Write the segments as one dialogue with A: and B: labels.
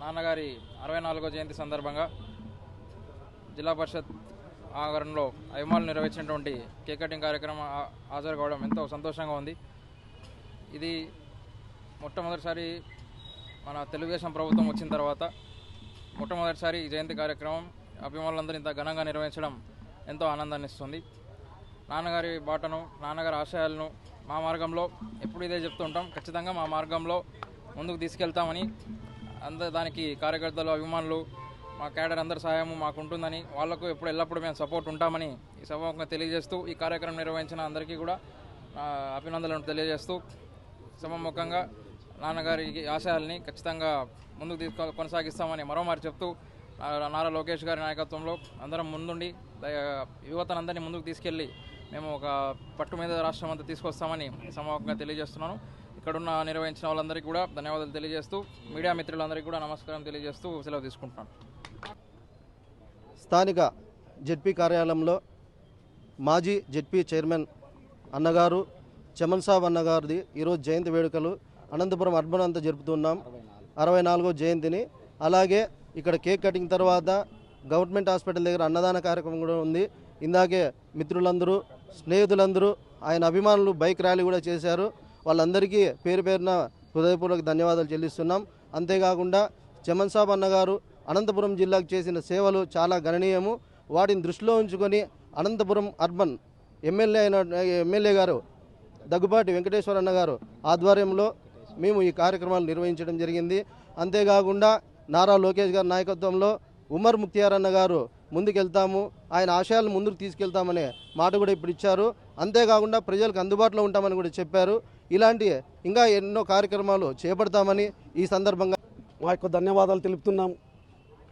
A: నాన్నగారి అరవై నాలుగో జయంతి సందర్భంగా జిల్లా పరిషత్ ఆవరణలో అభిమానులు నిర్వహించినటువంటి కేక్ కటింగ్ కార్యక్రమం హాజరు కావడం ఎంతో సంతోషంగా ఉంది. ఇది మొట్టమొదటిసారి మన తెలుగుదేశం ప్రభుత్వం వచ్చిన తర్వాత మొట్టమొదటిసారి జయంతి కార్యక్రమం అభిమానులందరూ ఇంత ఘనంగా నిర్వహించడం ఎంతో ఆనందాన్ని ఇస్తుంది. నాన్నగారి బాటను నాన్నగారి ఆశయాలను మా మార్గంలో ఎప్పుడు ఇదే చెప్తూ ఉంటాం ఖచ్చితంగా మా మార్గంలో ముందుకు తీసుకెళ్తామని అంద దానికి కార్యకర్తలు అభిమానులు మా క్యాడర్ అందరి సహాయము మాకు ఉంటుందని వాళ్ళకు ఎప్పుడు ఎల్లప్పుడూ మేము సపోర్ట్ ఉంటామని ఈ సభముఖంగా తెలియజేస్తూ ఈ కార్యక్రమం నిర్వహించిన అందరికీ కూడా అభినందనలను అభినందనలు తెలియజేస్తూ సభముఖంగా నాన్నగారి ఆశయాల్ని ఖచ్చితంగా ముందుకు తీసుకో కొనసాగిస్తామని మరోమారి చెప్తూ నారా లోకేష్ గారి నాయకత్వంలో అందరం ముందుండి యువతనందరినీ ముందుకు తీసుకెళ్ళి మేము ఒక పట్టు మీద రాష్ట్రం అంతా తీసుకొస్తామని సమూహంగా తెలియజేస్తున్నాను. ఇక్కడున్న నిర్వహించిన వాళ్ళందరికీ కూడా ధన్యవాదాలు తెలియజేస్తూ మీడియా మిత్రులందరికీ కూడా నమస్కారం తెలియజేస్తూ సెలవు తీసుకుంటున్నాను
B: స్థానిక జెడ్పీ కార్యాలయంలో మాజీ జెడ్పీ చైర్మన్ అన్నగారు చమన్ సాబ్ అన్నగారిది ఈరోజు జయంతి వేడుకలు అనంతపురం అర్బన్ అంతా జరుపుతున్నాం. అరవై నాలుగో జయంతిని. అలాగే ఇక్కడ కేక్ కటింగ్ తర్వాత గవర్నమెంట్ హాస్పిటల్ దగ్గర అన్నదాన కార్యక్రమం కూడా ఉంది. ఇందాకే మిత్రులందరూ స్నేహితులందరూ ఆయన అభిమానులు బైక్ ర్యాలీ కూడా చేశారు. వాళ్ళందరికీ పేరు పేరున హృదయపూర్వక ధన్యవాదాలు చెల్లిస్తున్నాం. అంతేకాకుండా చమన్ సాబ్ అన్నగారు అనంతపురం జిల్లాకు చేసిన సేవలు చాలా గణనీయము. వాటిని దృష్టిలో ఉంచుకొని అనంతపురం అర్బన్ ఎమ్మెల్యే అయిన ఎమ్మెల్యే గారు దగ్గుబాటి వెంకటేశ్వర అన్న గారు ఆధ్వర్యంలో మేము ఈ కార్యక్రమాలు నిర్వహించడం జరిగింది. అంతేకాకుండా నారా లోకేష్ గారి నాయకత్వంలో ఉమర్ ముక్తియార్ అన్న గారు ముందుకెళ్తాము. ఆయన ఆశయాలను ముందుకు తీసుకెళ్తామనే మాట కూడా ఇప్పుడు ఇచ్చారు. అంతేకాకుండా ప్రజలకు అందుబాటులో ఉంటామని కూడా చెప్పారు. ఇలాంటి ఇంకా ఎన్నో కార్యక్రమాలు చేపడతామని ఈ సందర్భంగా
C: మా యొక్క ధన్యవాదాలు తెలుపుతున్నాం.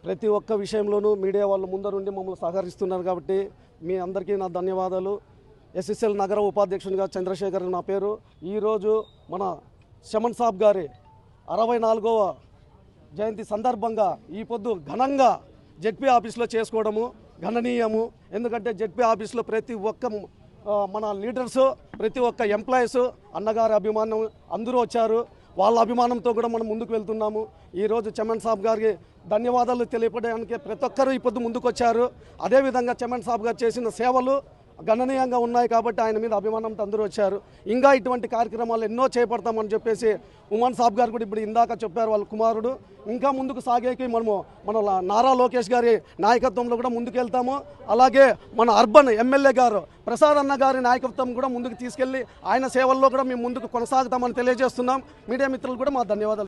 C: ప్రతి ఒక్క విషయంలోనూ మీడియా వాళ్ళు ముందరుండి మమ్మల్ని సహకరిస్తున్నారు కాబట్టి మీ అందరికీ నా ధన్యవాదాలు. ఎస్ఎస్ఎల్ నగర ఉపాధ్యక్షునిగా చంద్రశేఖర్ నా పేరు. ఈరోజు మన శమన్ సాబ్ గారి అరవై నాలుగవ జయంతి సందర్భంగా ఈ పొద్దు ఘనంగా జెడ్పీ ఆఫీస్లో చేసుకోవడము గణనీయము. ఎందుకంటే జెడ్పీ ఆఫీస్లో ప్రతి ఒక్క మన లీడర్స్ ప్రతి ఒక్క ఎంప్లాయీస్ అన్నగారి అభిమానం అందరూ వచ్చారు. వాళ్ళ అభిమానంతో కూడా మనం ముందుకు వెళ్తున్నాము. ఈరోజు చమన్ సాబ్ గారికి ధన్యవాదాలు తెలియపడానికి ప్రతి ఒక్కరూ ఈ పొద్దు ముందుకు వచ్చారు అదేవిధంగా చమన్ సాబ్ గారు చేసిన సేవలు గణనీయంగా ఉన్నాయి కాబట్టి ఆయన మీద అభిమానంతో అందరూ వచ్చారు. ఇంకా ఇటువంటి కార్యక్రమాలు ఎన్నో చేపడతామని చెప్పేసి ఉమాన్ సాబ్ గారు కూడా ఇప్పుడు ఇందాక చెప్పారు వాళ్ళ కుమారుడు. ఇంకా ముందుకు సాగేకి మనము మన నారా లోకేష్ గారి నాయకత్వంలో కూడా ముందుకు వెళ్తాము అలాగే మన అర్బన్ ఎమ్మెల్యే గారు ప్రసాద్ అన్న గారి నాయకత్వం కూడా ముందుకు తీసుకెళ్ళి ఆయన సేవల్లో కూడా మేము ముందుకు కొనసాగుతామని తెలియజేస్తున్నాం. మీడియా మిత్రులు కూడా మా ధన్యవాదాలు.